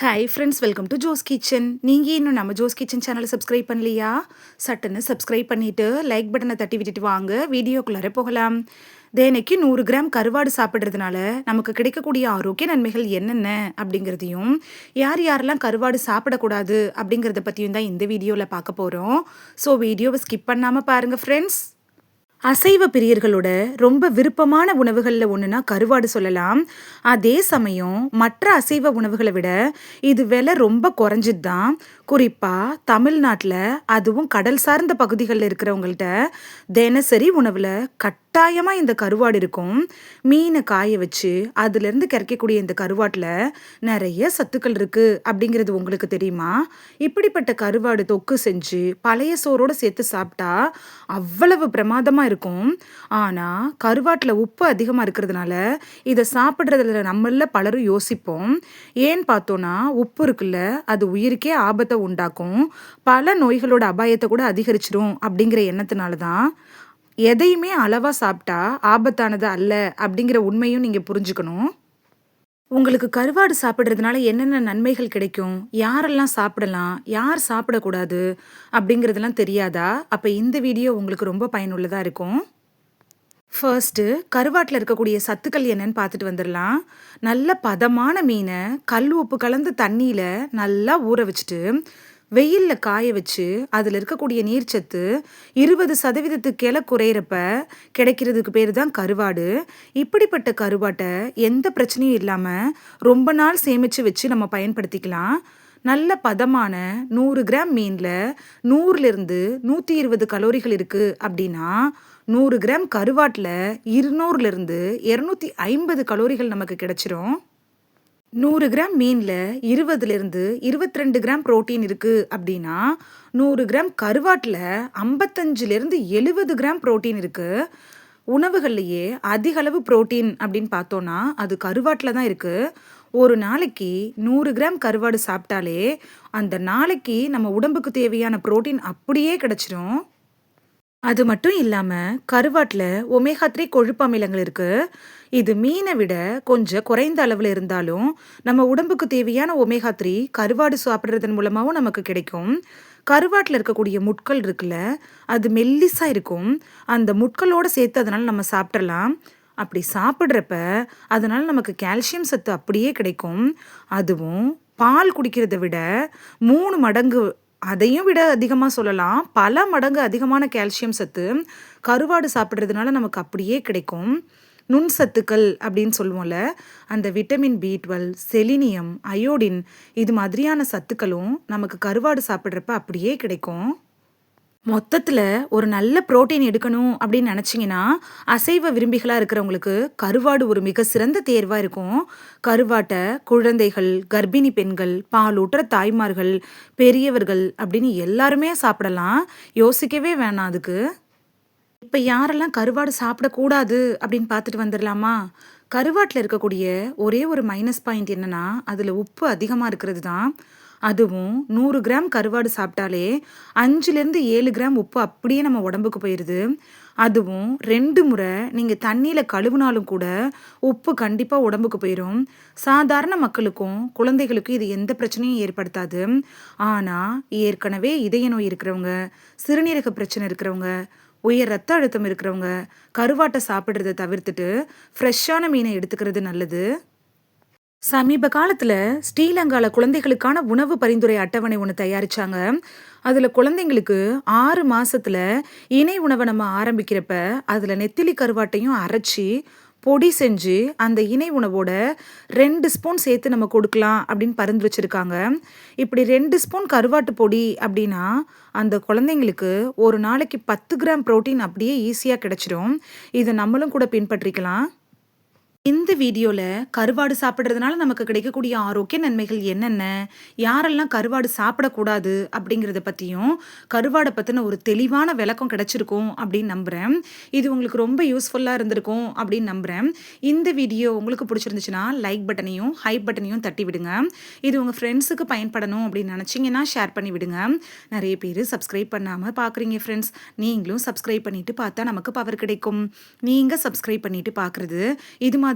Hi friends welcome to Jo's kitchen நீங்கள் இன்னும் நம்ம ஜோஸ் கிச்சன் சேனலை சப்ஸ்கிரைப் பண்ணலையா? சட்டுன்னு சப்ஸ்கிரைப் பண்ணிவிட்டு லைக் பட்டனை தட்டி விட்டுட்டு வாங்க. வீடியோக்குள்ளார போகலாம். தினைக்கு நூறு கிராம் கருவாடு சாப்பிட்றதுனால நமக்கு கிடைக்கக்கூடிய ஆரோக்கிய நன்மைகள் என்னென்ன அப்படிங்கிறதையும் யார் யாரெல்லாம் கருவாடு சாப்பிடக்கூடாது அப்படிங்கிறத பற்றியும் தான் இந்த வீடியோவில் பார்க்க போகிறோம் ஸோ வீடியோவை ஸ்கிப் பண்ணாமல் பாருங்கள் ஃப்ரெண்ட்ஸ் அசைவ பிரியர்களோட ரொம்ப விருப்பமான உணவுகளில் ஒன்றுனா கருவாடு சொல்லலாம். அதே சமயம் மற்ற அசைவ உணவுகளை விட இது விலை ரொம்ப குறைஞ்சது தான் குறிப்பாக தமிழ்நாட்டில் அதுவும் கடல் சார்ந்த பகுதிகளில் இருக்கிறவங்கள்ட்ட தினசரி உணவில் கட் கட்டாயமாக இந்த கருவாடு இருக்கும். மீனை காய வச்சு அதுலேருந்து கிடைக்கக்கூடிய இந்த கருவாட்டில் நிறைய சத்துக்கள் இருக்குது அப்படிங்கிறது உங்களுக்கு தெரியுமா? இப்படிப்பட்ட கருவாடு தொக்கு செஞ்சு பழைய சோறோடு சேர்த்து சாப்பிட்டா அவ்வளவு பிரமாதமாக இருக்கும். ஆனால் கருவாட்டில் உப்பு அதிகமாக இருக்கிறதுனால இதை சாப்பிட்றதுல நம்மள பலரும் யோசிப்போம். ஏன்னு பார்த்தோன்னா உப்பு இருக்குல்ல அது உயிருக்கே ஆபத்தை உண்டாக்கும். பல நோய்களோட அபாயத்தை கூட அதிகரிச்சிடும் அப்படிங்கிற எண்ணத்தினால தான் எதையுமே அளவாக சாப்பிட்டா ஆபத்தானது அல்ல அப்படிங்கிற உண்மையும் நீங்கள் புரிஞ்சுக்கணும். உங்களுக்கு கருவாடு சாப்பிட்றதுனால என்னென்ன நன்மைகள் கிடைக்கும்? யாரெல்லாம் சாப்பிடலாம்? யார் சாப்பிடக்கூடாது? அப்படிங்கிறதெல்லாம் தெரியாதா? அப்போ இந்த வீடியோ உங்களுக்கு ரொம்ப பயனுள்ளதாக இருக்கும். ஃபர்ஸ்ட்டு கருவாட்டில் இருக்கக்கூடிய சத்துக்கள் என்னன்னு பார்த்துட்டு வந்துடலாம். நல்ல பதமான மீனை கல் உப்பு கலந்து தண்ணியில் நல்லா ஊற வச்சுட்டு வெயிலில் காய வச்சு அதில் இருக்கக்கூடிய நீர்ச்சத்து இருபது சதவீதத்துக்கு கீழே குறையிறப்ப கிடைக்கிறதுக்கு பேர் தான் கருவாடு. இப்படிப்பட்ட கருவாட்டை எந்த பிரச்சனையும் இல்லாமல் ரொம்ப நாள் சேமித்து வச்சு நம்ம பயன்படுத்திக்கலாம். நல்ல பதமான நூறு கிராம் மீனில் நூறுலேருந்து நூற்றி இருபது கலோரிகள் இருக்குது அப்படின்னா நூறு கிராம் கருவாட்டில் இருநூறுலேருந்து இரநூத்தி ஐம்பது கலோரிகள் நமக்கு கிடச்சிரும். நூறு கிராம் மீனில் இருபதுலேருந்து இருபத்தி ரெண்டு கிராம் ப்ரோட்டீன் இருக்குது அப்படின்னா நூறு கிராம் கருவாட்டில் ஐம்பத்தஞ்சிலேருந்து எழுபது கிராம் ப்ரோட்டீன் இருக்குது உணவுகள்லையே அதிக அளவு புரோட்டீன் அப்படின்னு பார்த்தோன்னா அது கருவாட்டில் தான் இருக்குது ஒரு நாளைக்கு நூறு கிராம் கருவாடு சாப்பிட்டாலே அந்த நாளைக்கு நம்ம உடம்புக்கு தேவையான புரோட்டீன் அப்படியே கிடச்சிரும். அது மட்டும் இல்லாமல் கருவாட்டில் ஒமேகா த்ரீ கொழுப்பு அமிலங்கள் இருக்குது இது மீனை விட கொஞ்சம் குறைந்த அளவில் இருந்தாலும் நம்ம உடம்புக்கு தேவையான ஒமேகா த்ரீ கருவாடு சாப்பிட்றதன் மூலமாகவும் நமக்கு கிடைக்கும். கருவாட்டில் இருக்கக்கூடிய முட்கள் இருக்குல்ல அது மெல்லிஸாக இருக்கும். அந்த முட்களோடு சேர்த்து அதனால் நம்ம சாப்பிட்றலாம் அப்படி சாப்பிட்றப்ப அதனால் நமக்கு கால்சியம் சத்து அப்படியே கிடைக்கும். அதுவும் பால் குடிக்கிறத விட மூணு மடங்கு அதையும் விட அதிகமாக சொல்லலாம். பல மடங்கு அதிகமான கால்சியம் சத்து கருவாடு சாப்பிட்றதுனால நமக்கு அப்படியே கிடைக்கும். நுண் சத்துக்கள் அப்படின்னு சொல்லுவோம்ல அந்த vitamin B twelve selenium iodine இது மாதிரியான சத்துக்களும் நமக்கு கருவாடு சாப்பிட்றப்ப அப்படியே கிடைக்கும். மொத்தத்தில் ஒரு நல்ல புரோட்டீன் எடுக்கணும் அப்படின்னு நினச்சிங்கன்னா அசைவ விரும்பிகளாக இருக்கிறவங்களுக்கு கருவாடு ஒரு மிக சிறந்த தேர்வாக இருக்கும். கருவாட்டை குழந்தைகள் கர்ப்பிணி பெண்கள் பாலூட்டுற தாய்மார்கள் பெரியவர்கள் அப்படின்னு எல்லாருமே சாப்பிடலாம். யோசிக்கவே வேணாம் அதுக்கு. இப்போ யாரெல்லாம் கருவாடு சாப்பிடக்கூடாது அப்படின்னு பார்த்துட்டு வந்துடலாமா கருவாட்டில் இருக்கக்கூடிய ஒரே ஒரு மைனஸ் பாயிண்ட் என்னென்னா அதில் உப்பு அதிகமாக இருக்கிறது தான். அதுவும் நூறு கிராம் கருவாடு சாப்பிட்டாலே அஞ்சுலேருந்து ஏழு கிராம் உப்பு அப்படியே நம்ம உடம்புக்கு போயிடுது. அதுவும் ரெண்டு முறை நீங்கள் தண்ணியில் கழுவுனாலும் கூட உப்பு கண்டிப்பாக உடம்புக்கு போயிடும் சாதாரண மக்களுக்கும் குழந்தைகளுக்கும் இது எந்த பிரச்சனையும் ஏற்படுத்தாது. ஆனால் ஏற்கனவே இதய நோய் இருக்கிறவங்க சிறுநீரக பிரச்சனை இருக்கிறவங்க உயர் ரத்த அழுத்தம் இருக்கிறவங்க கருவாட்டை சாப்பிட்றத தவிர்த்துட்டு ஃப்ரெஷ்ஷான மீனை எடுத்துக்கிறது நல்லது. சமீப காலத்தில் ஸ்ரீலங்காவில் குழந்தைகளுக்கான உணவு பரிந்துரை அட்டவணை ஒன்று தயாரித்தாங்க அதில் குழந்தைங்களுக்கு ஆறு மாதத்தில் இணை உணவை நம்ம ஆரம்பிக்கிறப்ப அதில் நெத்திலி கருவாட்டையும் அரைச்சி பொடி செஞ்சு அந்த இணை உணவோட ரெண்டு ஸ்பூன் சேர்த்து நம்ம கொடுக்கலாம் அப்படின்னு பரிந்துரைச்சிருக்காங்க இப்படி ரெண்டு ஸ்பூன் கருவாட்டு பொடி அப்படின்னா அந்த குழந்தைங்களுக்கு ஒரு நாளைக்கு பத்து கிராம் ப்ரோட்டீன் அப்படியே ஈஸியாக கிடச்சிரும். இதை நம்மளும் கூட பின்பற்றிக்கலாம். இந்த வீடியோவில் கருவாடு சாப்பிட்றதுனால நமக்கு கிடைக்கக்கூடிய ஆரோக்கிய நன்மைகள் என்னென்ன? யாரெல்லாம் கருவாடு சாப்பிடக்கூடாது அப்படிங்கிறத பற்றியும் கருவாடை பற்றின ஒரு தெளிவான விளக்கம் கிடச்சிருக்கும் அப்படின்னு நம்புகிறேன் இது உங்களுக்கு ரொம்ப யூஸ்ஃபுல்லாக இருந்திருக்கும் அப்படின்னு நம்புகிறேன் இந்த வீடியோ உங்களுக்கு பிடிச்சிருந்துச்சுன்னா லைக் பட்டனையும் ஹைப் பட்டனையும் தட்டி விடுங்க. இது உங்கள் ஃப்ரெண்ட்ஸுக்கு பயன்படணும் அப்படின்னு நினச்சிங்கன்னா ஷேர் பண்ணி விடுங்க. நிறைய பேர் சப்ஸ்கிரைப் பண்ணாமல் பார்க்குறீங்க ஃப்ரெண்ட்ஸ் நீங்களும் சப்ஸ்கிரைப் பண்ணிவிட்டு பார்த்தா நமக்கு பவர் கிடைக்கும். நீங்கள் சப்ஸ்கிரைப் பண்ணிவிட்டு பார்க்குறது இது மாதிரி